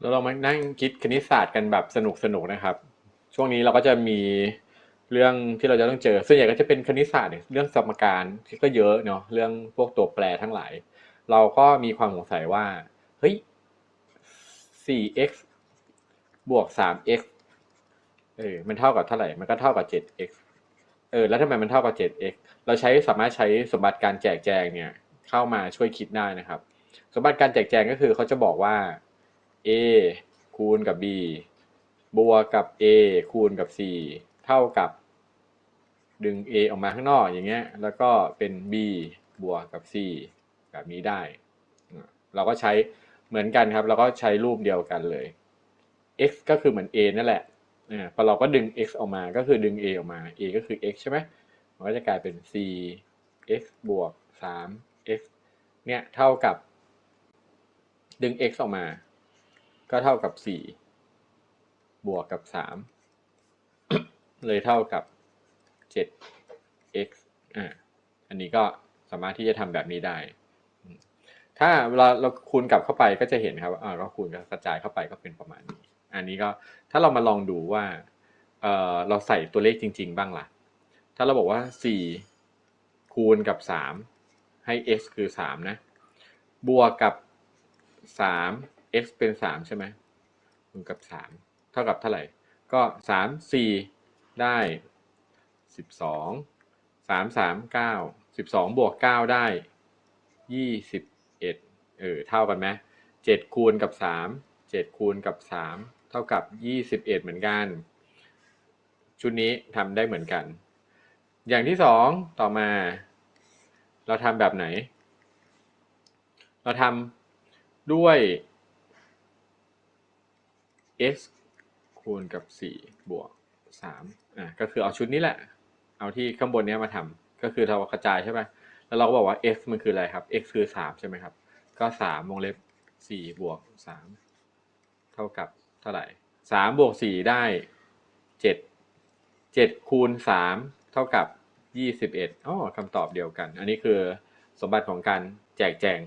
แล้วเรามานั่งคิดคณิตศาสตร์กันแบบสนุกสนุกนะครับ ช่วงนี้เราก็จะมีเรื่องที่เราจะต้องเจอ ส่วนใหญ่ก็จะเป็นคณิตศาสตร์เนี่ยเรื่องสมการที่ก็เยอะเนาะเรื่องพวกตัวแปรทั้งหลาย เราก็มีความสงสัยว่าเฮ้ย 4x บวก 3x เออมันเท่ากับเท่าไหร่ มันก็เท่ากับ 7x เออแล้วทำไมมันเท่ากับ 7x เราใช้สามารถใช้สมบัติการแจกแจงเนี่ยเข้ามาช่วยคิดได้นะครับ สมบัติการแจกแจงก็คือเขาจะบอกว่า a คูณกับ b บวกกับ a คูณกับ c เท่ากับ ดึง a ออกมาข้างนอกอย่างเงี้ย แล้วก็เป็น b บวกกับ c แบบนี้ได้ เราก็ใช้เหมือนกันครับ เราก็ใช้รูปเดียวกันเลย x ก็คือเหมือน a นั่นแหละพอเราก็ดึง x ออกมา ก็คือดึง a ออกมา a ก็คือ x ใช่ไหมมันก็จะกลายเป็น c x บวก3 x เนี่ย เท่ากับดึง x ออกมา ก็เท่ากับ4บวกกับ3เลยเท่ากับ 7x อ่าอันนี้ก็สามารถที่จะทำแบบนี้ได้ ถ้าเวลาเราคูณกลับเข้าไปก็จะเห็นครับว่าอ่าก็คูณกระจายเข้าไปก็เป็นประมาณนี้ อันนี้ก็ถ้าเรามาลองดูว่าเออเราใส่ตัวเลขจริง ๆ บ้างล่ะ ถ้าเราบอกว่า 4 คูณกับ 3 ให้ x คือ 3 นะ บวกกับสาม x เป็นสามใช่ไหมคูณกับสามเท่ากับเท่าไหร่ ก็สามสี่ได้สิบสองสามสามเก้าสิบสองบวกเก้าได้ยี่สิบเอ็ดเออเท่ากันไหมเจ็ดคูณกับสามเจ็ดคูณกับสามเท่ากับยี่สิบเอ็ดเหมือนกัน ชุดนี้ทำได้เหมือนกัน อย่างที่สองต่อมา เราทำแบบไหน เราทำด้วย x คูณกับ 4 บวก 3 อะก็คือเอาชุดนี้แหละ เอาที่ข้างบนเนี้ยมาทำก็คือเรากระจายใช่ไหมแล้วเราก็บอกว่า x มันคืออะไรครับ x คือ 3 ใช่ไหมครับ ก็ 3 วงเล็บ 4 บวก 3 เท่ากับเท่าไหร่ 3 บวก 4 ได้ 7 7 คูณ 3 เท่ากับ 21อ๋อคำตอบเดียวกัน อันนี้คือสมบัติของการแจกแจง